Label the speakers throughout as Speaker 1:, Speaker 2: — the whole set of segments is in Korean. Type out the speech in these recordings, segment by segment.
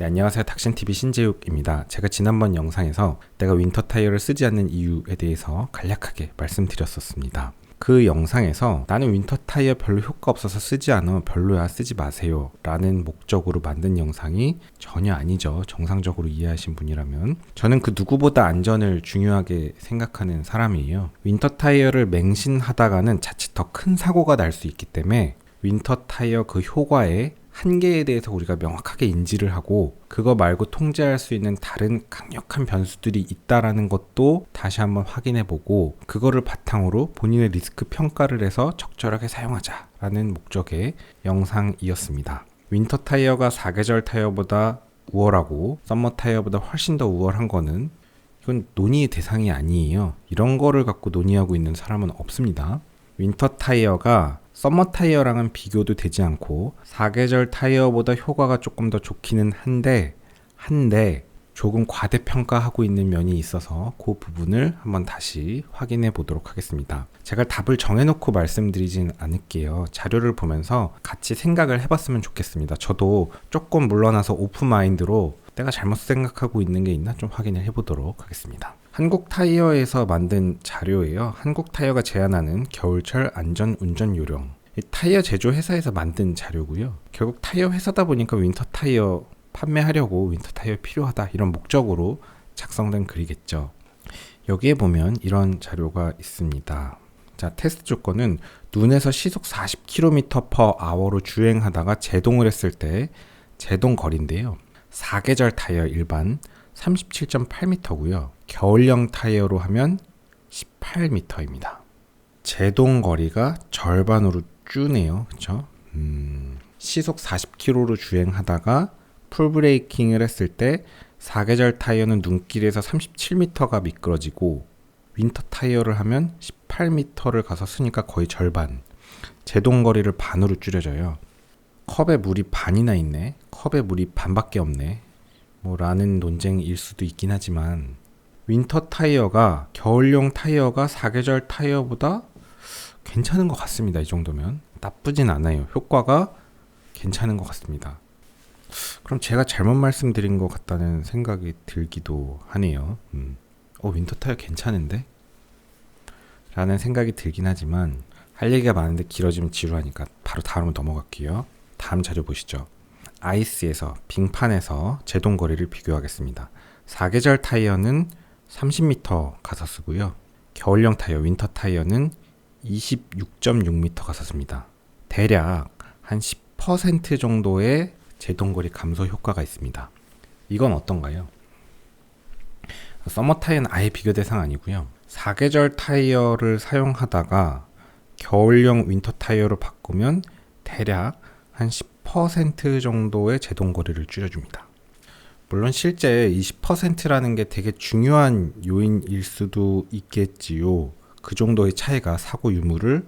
Speaker 1: 네, 안녕하세요. 닥신TV 신재욱입니다. 제가 지난번 영상에서 내가 윈터 타이어를 쓰지 않는 이유에 대해서 간략하게 말씀드렸었습니다. 그 영상에서 나는 윈터 타이어 별로 효과 없어서 쓰지 않아 별로야 쓰지 마세요 라는 목적으로 만든 영상이 전혀 아니죠. 정상적으로 이해하신 분이라면. 저는 그 누구보다 안전을 중요하게 생각하는 사람이에요. 윈터 타이어를 맹신하다가는 자칫 더 큰 사고가 날 수 있기 때문에 윈터 타이어 그 효과에 한계에 대해서 우리가 명확하게 인지를 하고 그거 말고 통제할 수 있는 다른 강력한 변수들이 있다라는 것도 다시 한번 확인해 보고 그거를 바탕으로 본인의 리스크 평가를 해서 적절하게 사용하자라는 목적의 영상이었습니다. 윈터 타이어가 사계절 타이어보다 우월하고 썸머 타이어보다 훨씬 더 우월한 거는 이건 논의의 대상이 아니에요. 이런 거를 갖고 논의하고 있는 사람은 없습니다. 윈터 타이어가 서머 타이어랑은 비교도 되지 않고 사계절 타이어보다 효과가 조금 더 좋기는 한데 한데 조금 과대평가하고 있는 면이 있어서 그 부분을 한번 다시 확인해 보도록 하겠습니다. 제가 답을 정해놓고 말씀드리진 않을게요. 자료를 보면서 같이 생각을 해봤으면 좋겠습니다. 저도 조금 물러나서 오픈마인드로 내가 잘못 생각하고 있는 게 있나 좀 확인을 해보도록 하겠습니다. 한국 타이어에서 만든 자료예요. 한국 타이어가 제안하는 겨울철 안전 운전 요령. 타이어 제조 회사에서 만든 자료고요. 결국 타이어 회사다 보니까 윈터 타이어 판매하려고 윈터 타이어 필요하다 이런 목적으로 작성된 글이겠죠. 여기에 보면 이런 자료가 있습니다. 자, 테스트 조건은 눈에서 시속 40km/h로 주행하다가 제동을 했을 때 제동 거리인데요. 사계절 타이어 일반 37.8m고요. 겨울형 타이어로 하면 18m입니다. 제동 거리가 절반으로 줄네요. 그쵸? 음, 시속 40km로 주행하다가 풀 브레이킹을 했을 때 사계절 타이어는 눈길에서 37m가 미끄러지고 윈터 타이어를 하면 18m를 가서 쓰니까 거의 절반. 제동 거리를 반으로 줄여져요. 컵에 물이 반이나 있네. 컵에 물이 반밖에 없네. 뭐 라는 논쟁일 수도 있긴 하지만 윈터 타이어가 겨울용 타이어가 사계절 타이어보다 괜찮은 것 같습니다. 이 정도면 나쁘진 않아요. 효과가 괜찮은 것 같습니다. 그럼 제가 잘못 말씀드린 것 같다는 생각이 들기도 하네요. 음. 어 윈터 타이어 괜찮은데? 라는 생각이 들긴 하지만 할 얘기가 많은데 길어지면 지루하니까 바로 다음으로 넘어갈게요. 다음 자료 보시죠. 아이스에서 빙판에서 제동 거리를 비교하겠습니다. 사계절 타이어는 30m 가서 쓰고요. 겨울용 타이어 윈터 타이어는 26.6m 가서 씁니다. 대략 한 10% 정도의 제동거리 감소 효과가 있습니다. 이건 어떤가요? 서머 타이어는 아예 비교 대상 아니고요. 사계절 타이어를 사용하다가 겨울용 윈터 타이어로 바꾸면 대략 한 10% 정도의 제동거리를 줄여줍니다. 물론 실제 20%라는 게 되게 중요한 요인일 수도 있겠지요. 그 정도의 차이가 사고 유무를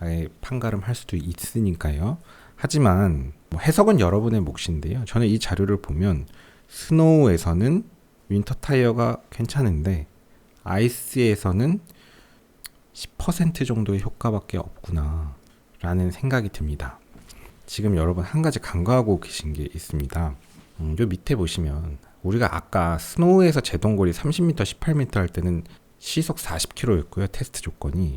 Speaker 1: 아예 판가름할 수도 있으니까요. 하지만 뭐 해석은 여러분의 몫인데요. 저는 이 자료를 보면 스노우에서는 윈터 타이어가 괜찮은데 아이스에서는 10% 정도의 효과밖에 없구나 라는 생각이 듭니다. 지금 여러분 한 가지 간과하고 계신 게 있습니다. 음, 요 밑에 보시면 우리가 아까 스노우에서 제동거리 30m, 18m 할 때는 시속 40km였고요. 테스트 조건이.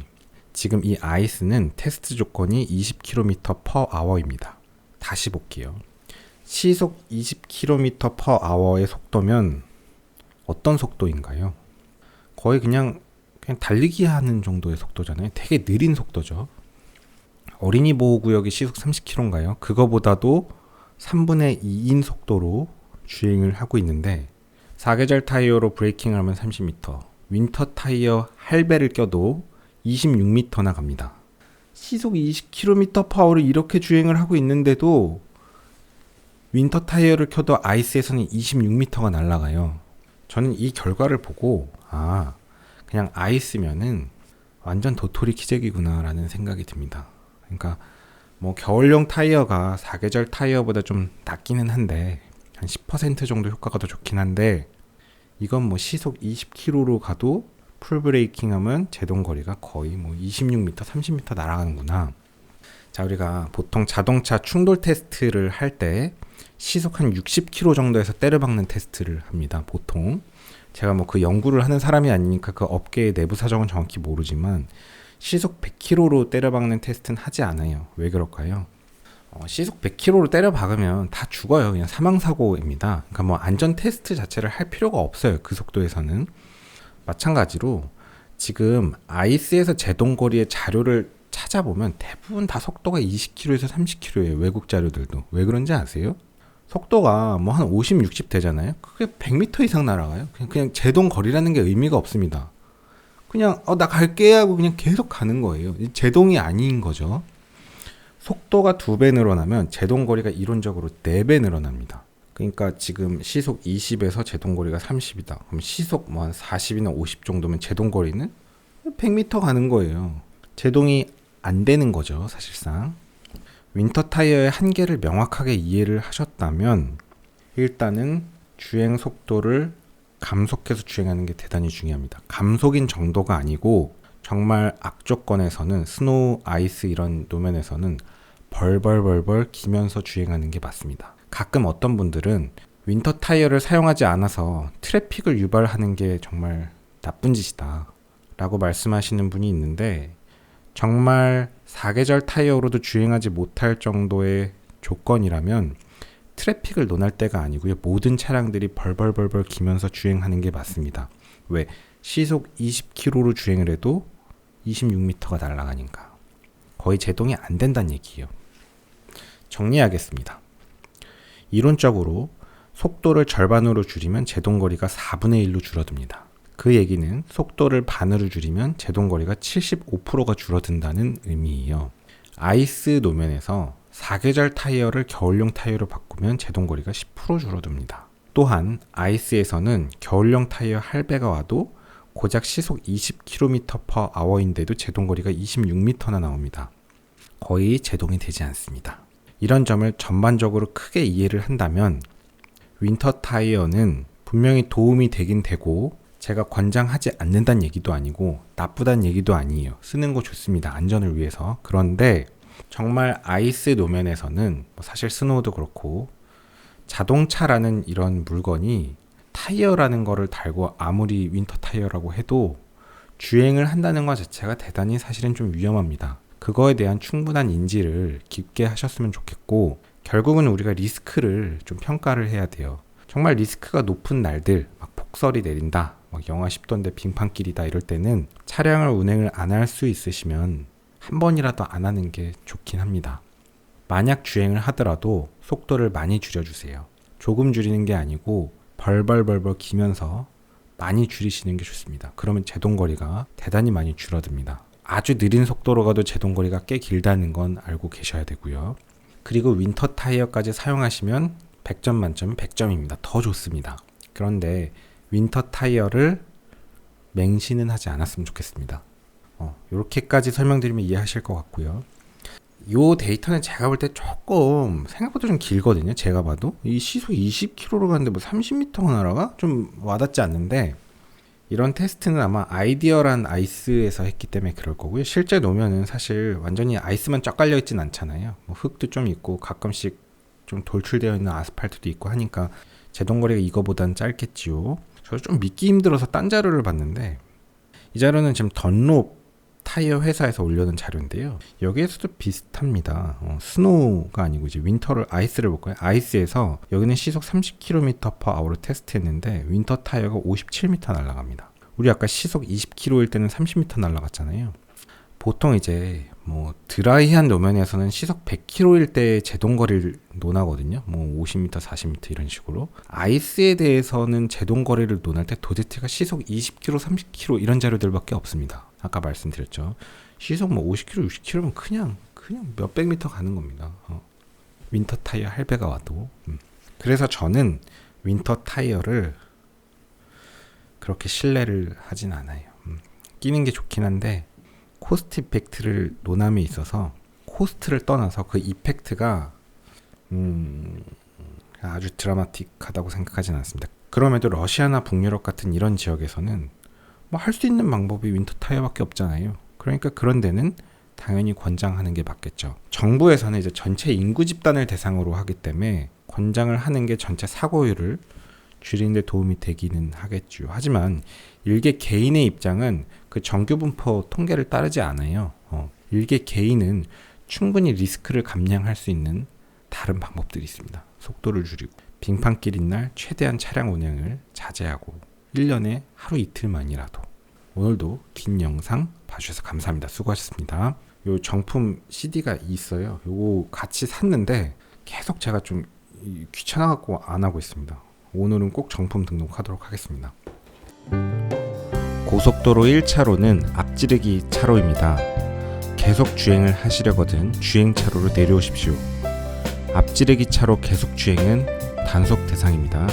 Speaker 1: 지금 이 아이스는 테스트 조건이 20km/h입니다. 다시 볼게요. 시속 20km/h의 속도면 어떤 속도인가요? 거의 그냥 그냥 달리기 하는 정도의 속도잖아요. 되게 느린 속도죠. 어린이 보호구역이 시속 30km인가요? 그거보다도 3분의 2인 속도로 주행을 하고 있는데 사계절 타이어로 브레이킹을 하면 30m, 윈터 타이어 할배를 껴도 26m나 갑니다. 시속 20km/h로 이렇게 주행을 하고 있는데도 윈터 타이어를 켜도 아이스에서는 26m가 날아가요. 저는 이 결과를 보고 아 그냥 아이스면은 완전 도토리 키재기구나라는 생각이 듭니다. 그러니까 뭐 겨울용 타이어가 사계절 타이어보다 좀 낫기는 한데 한 10% 정도 효과가 더 좋긴 한데 이건 뭐 시속 20km로 가도 풀 브레이킹 하면 제동 거리가 거의 뭐 26m, 30m 날아가는구나. 자, 우리가 보통 자동차 충돌 테스트를 할 때 시속 한 60km 정도에서 때려박는 테스트를 합니다. 보통. 제가 뭐 그 연구를 하는 사람이 아니니까 그 업계의 내부 사정은 정확히 모르지만 시속 100km로 때려박는 테스트는 하지 않아요. 왜 그럴까요? 어, 시속 100km로 때려 박으면 다 죽어요. 그냥 사망 사고입니다. 그러니까 뭐 안전 테스트 자체를 할 필요가 없어요. 그 속도에서는 마찬가지로 지금 아이스에서 제동 거리의 자료를 찾아보면 대부분 다 속도가 20km에서 30km예요. 외국 자료들도 왜 그런지 아세요? 속도가 뭐 한 50, 60 되잖아요. 그게 100m 이상 날아가요. 그냥, 그냥 제동 거리라는 게 의미가 없습니다. 그냥 어 나 갈게 하고 그냥 계속 가는 거예요. 제동이 아닌 거죠. 속도가 두 배 늘어나면 제동 거리가 이론적으로 네 배 늘어납니다. 그러니까 지금 시속 20에서 제동 거리가 30이다. 그럼 시속 뭐 한 40이나 50 정도면 제동 거리는 100m 가는 거예요. 제동이 안 되는 거죠, 사실상. 윈터 타이어의 한계를 명확하게 이해를 하셨다면 일단은 주행 속도를 감속해서 주행하는 게 대단히 중요합니다. 감속인 정도가 아니고 정말 악조건에서는 스노우, 아이스 이런 노면에서는 벌벌벌벌 기면서 주행하는 게 맞습니다. 가끔 어떤 분들은 윈터 타이어를 사용하지 않아서 트래픽을 유발하는 게 정말 나쁜 짓이다. 라고 말씀하시는 분이 있는데 정말 사계절 타이어로도 주행하지 못할 정도의 조건이라면 트래픽을 논할 때가 아니고요. 모든 차량들이 벌벌벌벌 기면서 주행하는 게 맞습니다. 왜? 시속 20km로 주행을 해도 26m가 날아가니까. 거의 제동이 안 된다는 얘기예요. 정리하겠습니다. 이론적으로 속도를 절반으로 줄이면 제동거리가 4분의 1로 줄어듭니다. 그 얘기는 속도를 반으로 줄이면 제동거리가 75%가 줄어든다는 의미예요. 아이스 노면에서 사계절 타이어를 겨울용 타이어로 바꾸면 제동거리가 10% 줄어듭니다. 또한 아이스에서는 겨울용 타이어 할배가 와도 고작 시속 20km/h인데도 제동거리가 26m나 나옵니다. 거의 제동이 되지 않습니다. 이런 점을 전반적으로 크게 이해를 한다면 윈터 타이어는 분명히 도움이 되긴 되고 제가 권장하지 않는다는 얘기도 아니고 나쁘다는 얘기도 아니에요. 쓰는 거 좋습니다. 안전을 위해서. 그런데 정말 아이스 노면에서는 뭐 사실 스노우도 그렇고 자동차라는 이런 물건이 타이어라는 거를 달고 아무리 윈터 타이어라고 해도 주행을 한다는 것 자체가 대단히 사실은 좀 위험합니다. 그거에 대한 충분한 인지를 깊게 하셨으면 좋겠고 결국은 우리가 리스크를 좀 평가를 해야 돼요. 정말 리스크가 높은 날들 막 폭설이 내린다. 막 영하 10도인데 빙판길이다 이럴 때는 차량을 운행을 안 할 수 있으시면 한 번이라도 안 하는 게 좋긴 합니다. 만약 주행을 하더라도 속도를 많이 줄여주세요. 조금 줄이는 게 아니고 벌벌벌벌 기면서 많이 줄이시는 게 좋습니다. 그러면 제동거리가 대단히 많이 줄어듭니다. 아주 느린 속도로 가도 제동거리가 꽤 길다는 건 알고 계셔야 되고요. 그리고 윈터 타이어까지 사용하시면 100점 만점 100점입니다. 더 좋습니다. 그런데 윈터 타이어를 맹신은 하지 않았으면 좋겠습니다. 어, 이렇게까지 설명드리면 이해하실 것 같고요. 요 데이터는 제가 볼 때 조금 생각보다 좀 길거든요. 제가 봐도 이 시속 20km로 가는데 뭐 30m가 날아가 좀 와닿지 않는데 이런 테스트는 아마 아이디어란 아이스에서 했기 때문에 그럴 거고요. 실제 놓으면은 사실 완전히 아이스만 쫙 깔려 있진 않잖아요. 뭐 흙도 좀 있고 가끔씩 좀 돌출되어 있는 아스팔트도 있고 하니까 제동거리가 이거보단 짧겠지요. 저 좀 믿기 힘들어서 딴 자료를 봤는데 이 자료는 지금 던롭 타이어 회사에서 올려놓은 자료인데요. 여기에서도 비슷합니다. 어, 스노우가 아니고 이제 윈터를 아이스를 볼까요? 아이스에서 여기는 시속 30km/h로 테스트했는데 윈터 타이어가 57m 날아갑니다. 우리 아까 시속 20km일 때는 30m 날아갔잖아요. 보통 이제 뭐 드라이한 노면에서는 시속 100km일 때 제동거리를 논하거든요. 뭐 50m, 40m 이런 식으로. 아이스에 대해서는 제동거리를 논할 때 도제트가 시속 20km, 30km 이런 자료들밖에 없습니다. 아까 말씀드렸죠. 시속 뭐 50km, 60km면 그냥 그냥 몇백 미터 가는 겁니다. 어. 윈터 타이어 할배가 와도. 음. 그래서 저는 윈터 타이어를 그렇게 신뢰를 하진 않아요. 음. 끼는 게 좋긴 한데 코스트 이펙트를 논함에 있어서 코스트를 떠나서 그 이펙트가 음, 아주 드라마틱하다고 생각하지는 않습니다. 그럼에도 러시아나 북유럽 같은 이런 지역에서는 뭐 할 수 있는 방법이 윈터 타이어밖에 없잖아요. 그러니까 그런 데는 당연히 권장하는 게 맞겠죠. 정부에서는 이제 전체 인구 집단을 대상으로 하기 때문에 권장을 하는 게 전체 사고율을 줄이는 데 도움이 되기는 하겠죠. 하지만 일개 개인의 입장은 그 정규 분포 통계를 따르지 않아요. 어, 일개 개인은 충분히 리스크를 감량할 수 있는 다른 방법들이 있습니다. 속도를 줄이고 빙판길인 날 최대한 차량 운행을 자제하고 1년에 하루 이틀만이라도 오늘도 긴 영상 봐주셔서 감사합니다. 수고하셨습니다. 요 정품 CD가 있어요. 요거 같이 샀는데 계속 제가 좀 이- 귀찮아갖고 안 하고 있습니다. 오늘은 꼭 정품 등록하도록 하겠습니다. 고속도로 1차로는 앞지르기 차로입니다. 계속 주행을 하시려거든 주행 차로로 내려오십시오. 앞지르기 차로 계속 주행은 단속 대상입니다.